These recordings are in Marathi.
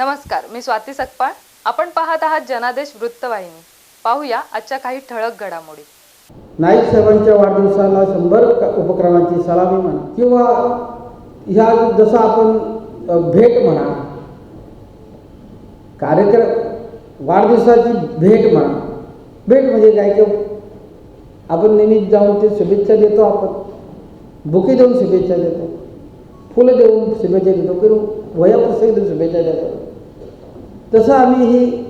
नमस्कार मी स्वाती सकपाळ. आपण पाहत आहात जनादेश वृत्तवाहिनी. पाहूया आजच्या काही ठळक घडामोडी. नाईक साहेबांच्या वाढदिवसाला शंभर उपक्रमांची सलामी म्हणा किंवा ह्या जसं आपण भेट म्हणा कार्यक्रम वाढदिवसाची भेट म्हणा. भेट म्हणजे काय की आपण नेहमी जाऊन ते शुभेच्छा देतो आपण. बुके देऊन शुभेच्छा देतो. फुलं देऊन शुभेच्छा देतो. किंवा वया शुभेच्छा देतो तसं आम्ही ही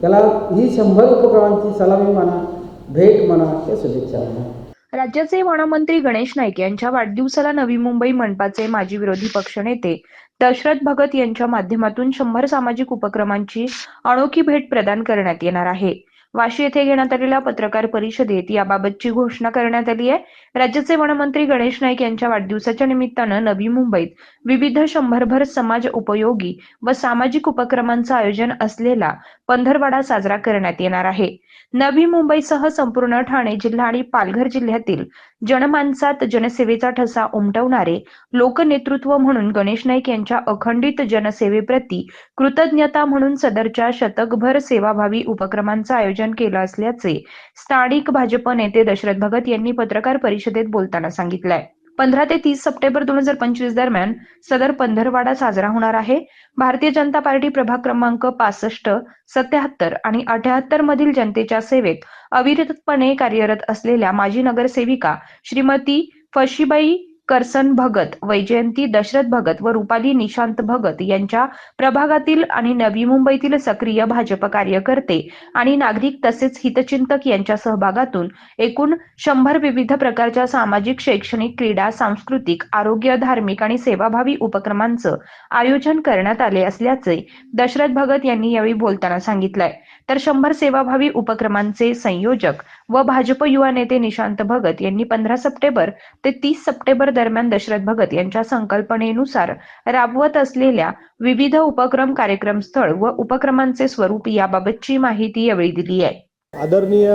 त्याला ही शंभर उपक्रमांची सलामी म्हणा भेट म्हणा त्या शुभेच्छा म्हणा राज्याचे वनमंत्री गणेश नाईक यांच्या वाढदिवसाला नवी मुंबई मनपाचे माजी विरोधी पक्षनेते दशरथ भगत यांच्या माध्यमातून शंभर सामाजिक उपक्रमांची अनोखी भेट प्रदान करण्यात येणार आहे. वाशी येथे घेण्यात आलेल्या पत्रकार परिषदेत याबाबतची घोषणा करण्यात आली आहे. राज्याचे वनमंत्री गणेश नाईक यांच्या वाढदिवसाच्या निमित्तानं नवी मुंबईत विविध शंभरभर समाज उपयोगी व सामाजिक उपक्रमांचं आयोजन असलेला पंधरवाडा साजरा करण्यात येणार आहे. नवी मुंबईसह संपूर्ण ठाणे जिल्हा आणि पालघर जिल्ह्यातील जनमानसात जनसेवेचा ठसा उमटवणारे लोकनेतृत्व म्हणून गणेश नाईक यांच्या अखंडित जनसेवेप्रती कृतज्ञता म्हणून सदरच्या शतकभर सेवाभावी उपक्रमांचं आयोजन केलं असल्याचे स्थानिक भाजप नेते दशरथ भगत यांनी पत्रकार परिषदेत बोलताना सांगितलंय. पंधरा ते तीस सप्टेंबर दोन हजार पंचवीस दरम्यान सदर पंधरवाडा साजरा होणार आहे. भारतीय जनता पार्टी प्रभाग क्रमांक पासष्ट सत्याहत्तर आणि अठ्याहत्तर मधील जनतेच्या सेवेत अविरतपणे कार्यरत असलेल्या माजी नगरसेविका श्रीमती फशीबाई करसन भगत वैजयंती दशरथ भगत व रुपाली निशांत भगत यांच्या प्रभागातील आणि नवी मुंबईतील सक्रिय भाजप कार्यकर्ते आणि नागरिक तसेच हितचिंतक यांच्या सहभागातून एकूण शंभर विविध प्रकारच्या सामाजिक शैक्षणिक क्रीडा सांस्कृतिक आरोग्य धार्मिक आणि सेवाभावी उपक्रमांचं आयोजन करण्यात आले असल्याचे दशरथ भगत यांनी यावेळी बोलताना सांगितलंय. तर शंभर सेवाभावी उपक्रमांचे संयोजक व भाजप युवा नेते निशांत भगत यांनी पंधरा सप्टेंबर ते तीस सप्टेंबर दरम्यान दशरथ भगत यांच्या संकल्पनेनुसार राबवत असलेल्या विविध उपक्रम कार्यक्रम स्थळ व उपक्रमांचे स्वरूप याबाबतची माहिती यावेळी दिली आहे. आदरणीय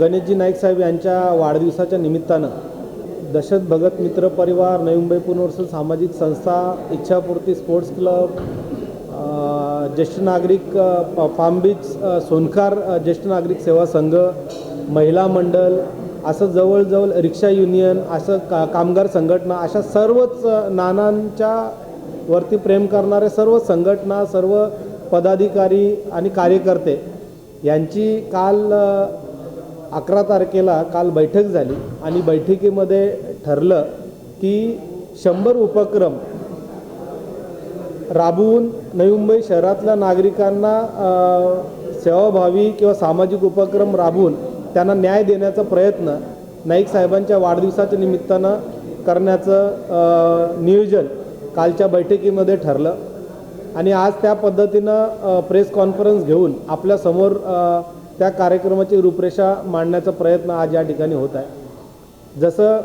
गणेशजी नाईक साहेब यांच्या वाढदिवसाच्या निमित्तानं दशरथ भगत मित्र परिवार नवी मुंबई पुनर्वसन सामाजिक संस्था इच्छापूर्ती स्पोर्ट्स क्लब ज्येष्ठ नागरिक प- फार्म बीच सोनकार ज्येष्ठ नागरिक सेवा संघ महिला मंडळ असं जवळजवळ रिक्षा युनियन असं का कामगार संघटना अशा सर्वच नानांच्या वरती प्रेम करणारे सर्व संघटना सर्व पदाधिकारी आणि कार्यकर्ते यांची काल अकरा तारखेला काल बैठक झाली आणि बैठकीमध्ये ठरलं की शंभर उपक्रम राबवून नवी मुंबई शहरातल्या नागरिकांना सेवाभावी किंवा सामाजिक उपक्रम राबवून त्यांना न्याय देण्याचा प्रयत्न नाईक साहेबांच्या वाढदिवसाच्या निमित्तानं करण्याचं नियोजन कालच्या बैठकीमध्ये ठरलं. आणि आज त्या पद्धतीनं प्रेस कॉन्फरन्स घेऊन आपल्यासमोर त्या कार्यक्रमाची रूपरेषा मांडण्याचा प्रयत्न आज या ठिकाणी होत आहे. जसं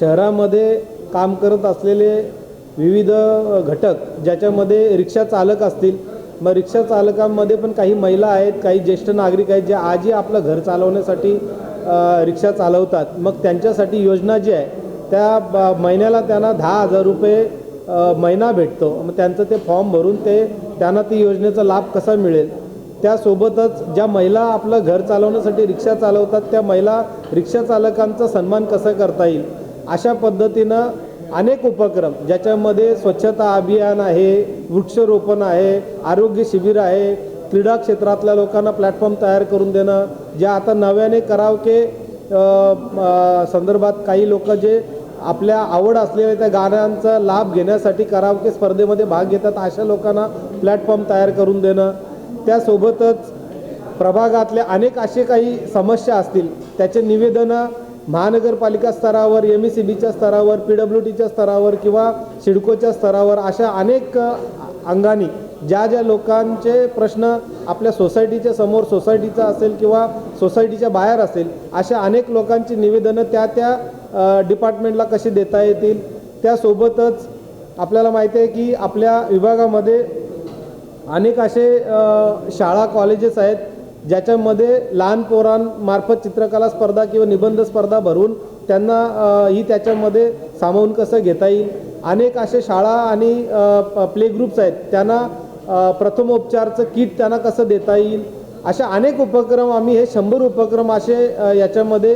शहरामध्ये काम करत असलेले विविध घटक ज्याच्यामध्ये रिक्षा चालक असतील मग रिक्षा चालकांमध्ये पण काही महिला आहेत काही ज्येष्ठ नागरिक आहेत जे आजही आपलं घर चालवण्यासाठी रिक्षा चालवतात. मग त्यांच्यासाठी योजना जी आहे त्या ब- महिन्याला त्यांना दहा हजार रुपये महिना भेटतो. मग त्यांचं ते फॉर्म भरून ते त्यांना ती योजनेचा लाभ कसा मिळेल? त्यासोबतच ज्या महिला आपलं घर चालवण्यासाठी रिक्षा चालवतात त्या महिला रिक्षा चालकांचा सन्मान कसा करता येईल? अशा पद्धतीनं अनेक उपक्रम ज्याच्यामध्ये स्वच्छता अभियान आहे वृक्षरोपण आहे आरोग्य शिबिर आहे क्रीडा क्षेत्रातल्या लोकांना प्लॅटफॉर्म तयार करून देणं ज्या आता नव्याने करावके संदर्भात काही लोक जे आपल्या आवड असलेल्या त्या गाण्यांचा लाभ घेण्यासाठी करावके स्पर्धेमध्ये भाग घेतात अशा लोकांना प्लॅटफॉर्म तयार करून देणं. त्यासोबतच प्रभागातल्या अनेक असे काही समस्या असतील त्याचे निवेदनं महानगरपालिका स्तरावर एम ई सी बीच्या स्तरावर पी डब्ल्यू टीच्या स्तरावर किंवा सिडकोच्या स्तरावर अशा अनेक अंगाने अंगानी ज्या ज्या लोकांचे प्रश्न आपल्या सोसायटीच्या समोर सोसायटीचा असेल किंवा सोसायटीच्या बाहेर असेल अशा अनेक लोकांची निवेदनं त्या त्या डिपार्टमेंटला कशी देता येतील? त्यासोबतच आपल्याला माहिती आहे की आपल्या विभागामध्ये अनेक असे शाळा कॉलेजेस आहेत ज्याच्यामध्ये लहान पोरांमार्फत चित्रकला स्पर्धा किंवा निबंध स्पर्धा भरून त्यांना ही त्याच्यामध्ये सामावून कसं घेता येईल? अनेक असे शाळा आणि प्ले ग्रुप्स आहेत. त्यांना प्रथमोपचारचं किट त्यांना कसं देता येईल? अशा अनेक उपक्रम आम्ही हे शंभर उपक्रम असे याच्यामध्ये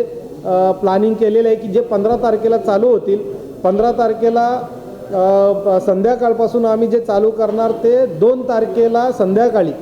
प्लॅनिंग केलेले आहे की जे पंधरा तारखेला चालू होतील. पंधरा तारखेला संध्याकाळपासून आम्ही जे चालू करणार ते दोन तारखेला संध्याकाळी.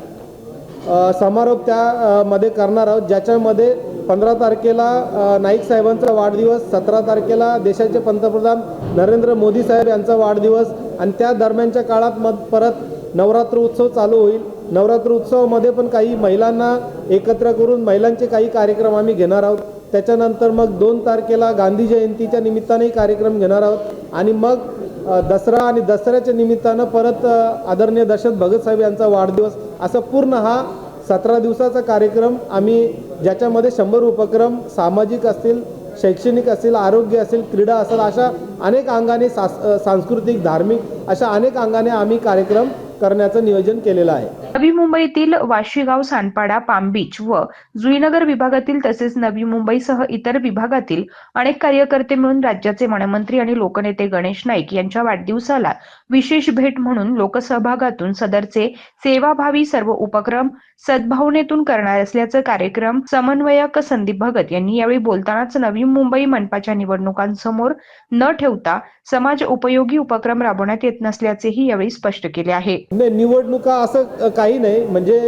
समारोप त्या मध्ये करणार आहोत ज्याच्यामध्ये पंधरा तारखेला नाईक साहेबांचा वाढदिवस सतरा तारखेला देशाचे पंतप्रधान नरेंद्र मोदी साहेब यांचा वाढदिवस आणि त्या दरम्यानच्या काळात मग परत नवरात्र उत्सव चालू होईल. नवरात्र उत्सवामध्ये पण काही महिलांना एकत्र करून महिलांचे काही कार्यक्रम आम्ही घेणार आहोत. त्याच्यानंतर मग दोन तारखेला गांधी जयंतीच्या निमित्तानेही कार्यक्रम घेणार आहोत. आणि मग दसरा आणि दसऱ्याच्या निमित्तानं परत आदरणीय दशरथ भगतसाहेब यांचा वाढदिवस असं पूर्ण हा सतरा दिवसाचा कार्यक्रम आम्ही ज्याच्यामध्ये शंभर उपक्रम सामाजिक असतील शैक्षणिक असेल आरोग्य असेल क्रीडा असेल अशा अनेक अंगाने सास सांस्कृतिक धार्मिक अशा अनेक अंगाने आम्ही कार्यक्रम करण्याचं नियोजन केलेलं आहे. नवी मुंबईतील वाशीगाव सानपाडा पामबीच व जुईनगर विभागातील तसेच नवी मुंबईसह इतर विभागातील अनेक कार्यकर्ते मिळून राज्याचे वनमंत्री आणि लोकनेते गणेश नाईक यांच्या वाढदिवसाला विशेष भेट म्हणून लोकसहभागातून सदरचे सेवाभावी सर्व उपक्रम सद्भावनेतून करणार असल्याचं कार्यक्रम समन्वयक संदीप भगत यांनी यावेळी बोलतानाच नवी मुंबई मनपाच्या निवडणुकांसमोर न ठेवता समाज उपयोगी उपक्रम राबवण्यात येत नसल्याचेही यावेळी स्पष्ट केले आहे. म्हणजे निवडणुका असं काही नाही. म्हणजे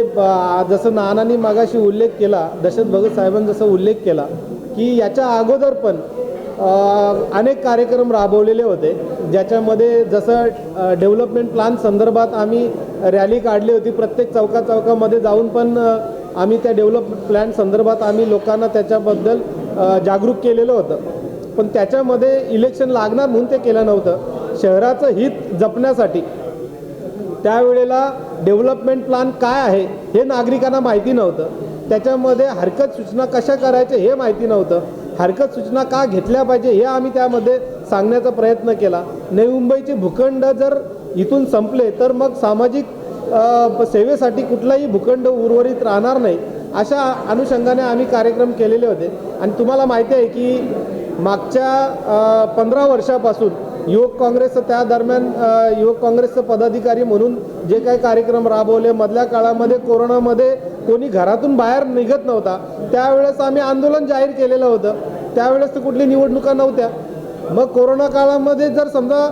जसं नानांनी मागाशी उल्लेख केला दशरथ भगत साहेबांनी जसं उल्लेख केला की याच्या अगोदर पण अनेक कार्यक्रम राबवलेले होते. ज्याच्यामध्ये जसं डेव्हलपमेंट प्लान संदर्भात आम्ही रॅली काढली होती. प्रत्येक चौका चौकामध्ये जाऊन पण आम्ही त्या डेव्हलप प्लॅन संदर्भात आम्ही लोकांना त्याच्याबद्दल जागरूक केलेलं होतं. पण त्याच्यामध्ये इलेक्शन लागणार म्हणून ते केलं नव्हतं. शहराचं हित जपण्यासाठी त्यावेळेला डेव्हलपमेंट प्लॅन काय आहे हे नागरिकांना माहिती नव्हतं. त्याच्यामध्ये हरकत सूचना कशा करायच्या हे माहिती नव्हतं. हरकत सूचना का घेतल्या पाहिजे हे आम्ही त्यामध्ये सांगण्याचा प्रयत्न केला. नवी मुंबईचे भूखंड जर इथून संपले तर मग सामाजिक सेवेसाठी कुठलाही भूखंड उर्वरित राहणार नाही अशा अनुषंगाने आम्ही कार्यक्रम केलेले होते. आणि तुम्हाला माहिती आहे की मागच्या पंधरा वर्षापासून युवक काँग्रेसचं त्या दरम्यान युवक काँग्रेसचं पदाधिकारी म्हणून जे काही कार्यक्रम राबवले मधल्या काळामध्ये कोरोनामध्ये कोणी घरातून बाहेर निघत नव्हता. त्यावेळेस आम्ही आंदोलन जाहीर केलेलं होतं. त्यावेळेस तर कुठली निवडणुका नव्हत्या. मग कोरोना काळामध्ये जर समजा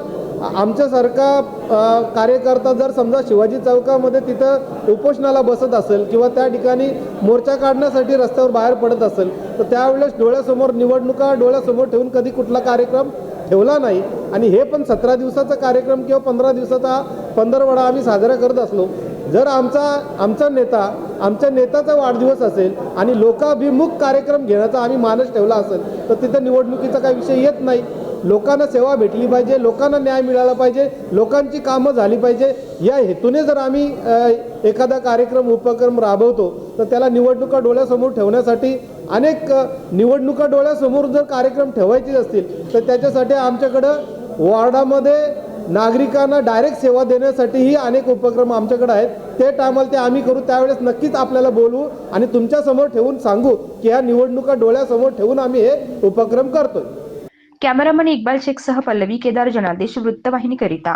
आमच्यासारखा कार्यकर्ता जर समजा शिवाजी चौकामध्ये तिथं उपोषणाला बसत असेल किंवा त्या ठिकाणी मोर्चा काढण्यासाठी रस्त्यावर बाहेर पडत असेल तर त्यावेळेस डोळ्यासमोर निवडणुका डोळ्यासमोर ठेवून कधी कुठला कार्यक्रम ठेवला नाही. आणि हे पण सतरा दिवसाचा कार्यक्रम किंवा पंधरा दिवसाचा पंधरवडा आम्ही साजरा करत असलो जर आमचा आमचा नेता आमच्या नेत्याचा वाढदिवस असेल आणि लोकाभिमुख कार्यक्रम घेण्याचा आम्ही मानस ठेवला असेल तर तिथं निवडणुकीचा काही विषय येत नाही. लोकांना सेवा भेटली पाहिजे लोकांना न्याय मिळाला पाहिजे लोकांची कामं झाली पाहिजे. या हेतूने जर आम्ही एखादा कार्यक्रम उपक्रम राबवतो तर त्याला निवडणुका डोळ्यासमोर ठेवण्यासाठी अनेक निवडणुका डोळ्यासमोर जर कार्यक्रम ठेवायचे असतील तर त्याच्यासाठी आमच्याकडं वॉर्डामध्ये नागरिकांना डायरेक्ट सेवा देण्यासाठीही अनेक उपक्रम आमच्याकडे आहेत. ते टायमाला ते आम्ही करू त्यावेळेस नक्कीच आपल्याला बोलवू आणि तुमच्यासमोर ठेवून सांगू की ह्या निवडणुका डोळ्यासमोर ठेवून आम्ही हे उपक्रम करतोय. कॅमेरामन इक्बाल शेखसह पल्लवी केदार जनादेश वृत्तवाहिनीकरिता.